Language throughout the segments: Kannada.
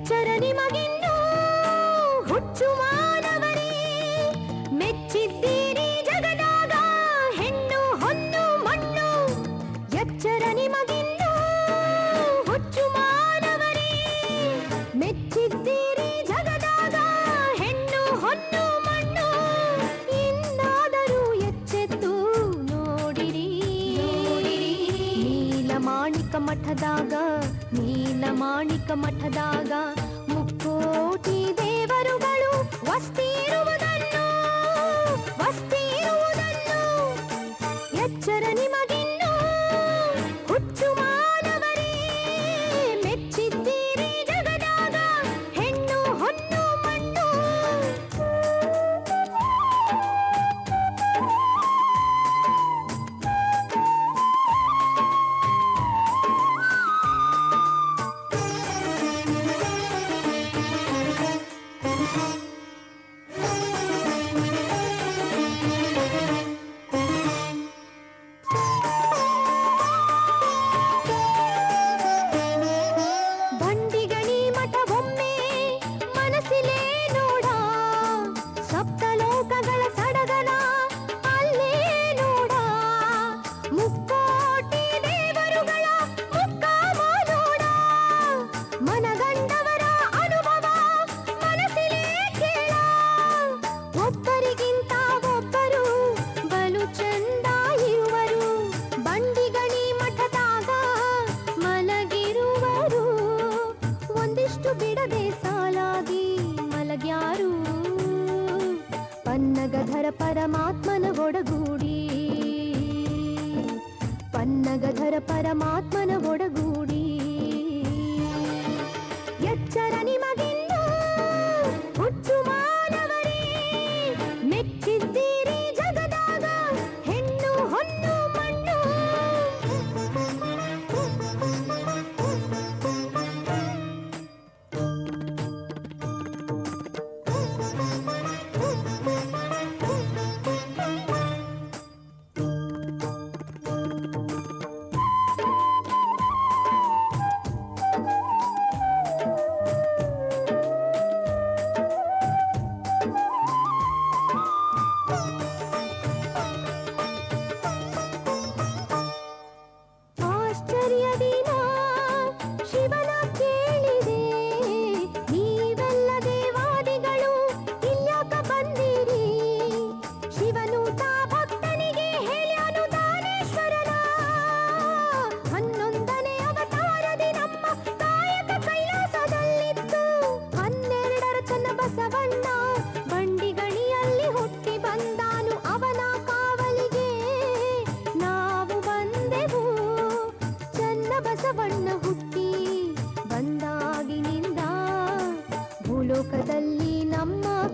ಅಚ್ಚರ ನಿಮಗಿನ್ನೂ ಹುಚ್ಚು ಮಾನವರೇ ಮೆಚ್ಚಿದ್ದೀರಿ ಜಗದಾಗ ಹೆಣ್ಣು ಹೊನ್ನು ಮಣ್ಣು. ಎಚ್ಚರ ನಿಮಗಿನ್ನೂ ಹುಚ್ಚು ಮಾನವರೇ ಮೆಚ್ಚಿದ್ದೀರಿ ಜಗದಾಗ ಹೆಣ್ಣು ಹೊನ್ನು ಮಣ್ಣು. ಇನ್ನಾದರೂ ಎಚ್ಚೆತ್ತು ನೋಡಿರಿ. ನೀಲ ಮಾಣಿಕ ಮಠದಾಗ ನೀಲ ಮಾಣಿಕ ಮಠದಾಗ ಕೋಟಿ ದೇವರುಗಳು ವಸ್ತಿ söyle. పన్నగధర పరమాత్మన ఒడగూడి. పన్నగధర పరమాత్మన ఒడగూడి. ఎచ్చరని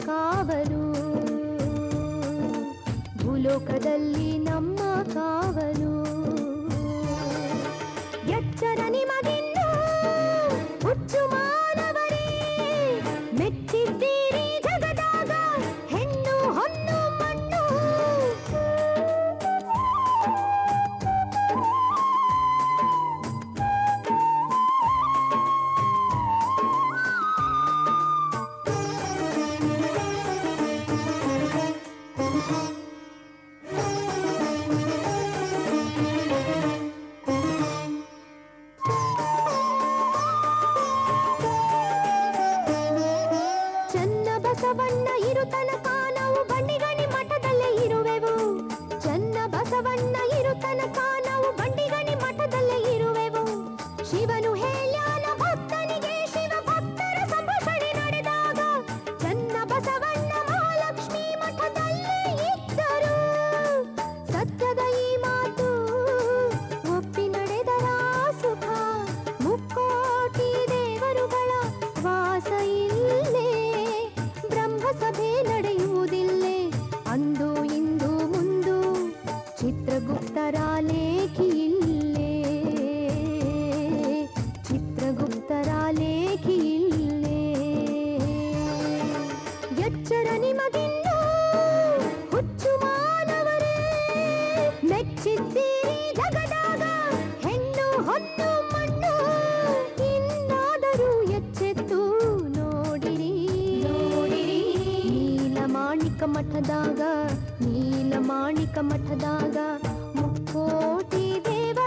ಕಾವಲು ಭೂಲೋಕದಲ್ಲಿ ನಮ್ಮ ಕಾ ಬಸವಣ್ಣ ಇರುತನ ಕಾನವು ಬಂಡಿಗಣಿ ಇರುವೆವು. ಬಂಡಿಗಣಿ ಮಠದಲ್ಲೇ ಇರುವೆವು. ಶಿವನು ಹೇಳಿ ಮಠದಾಗ ನೀಲಮಾಣಿಕ ಮಠದಾಗ ಮುಕ್ಕೋಟಿ ದೇವ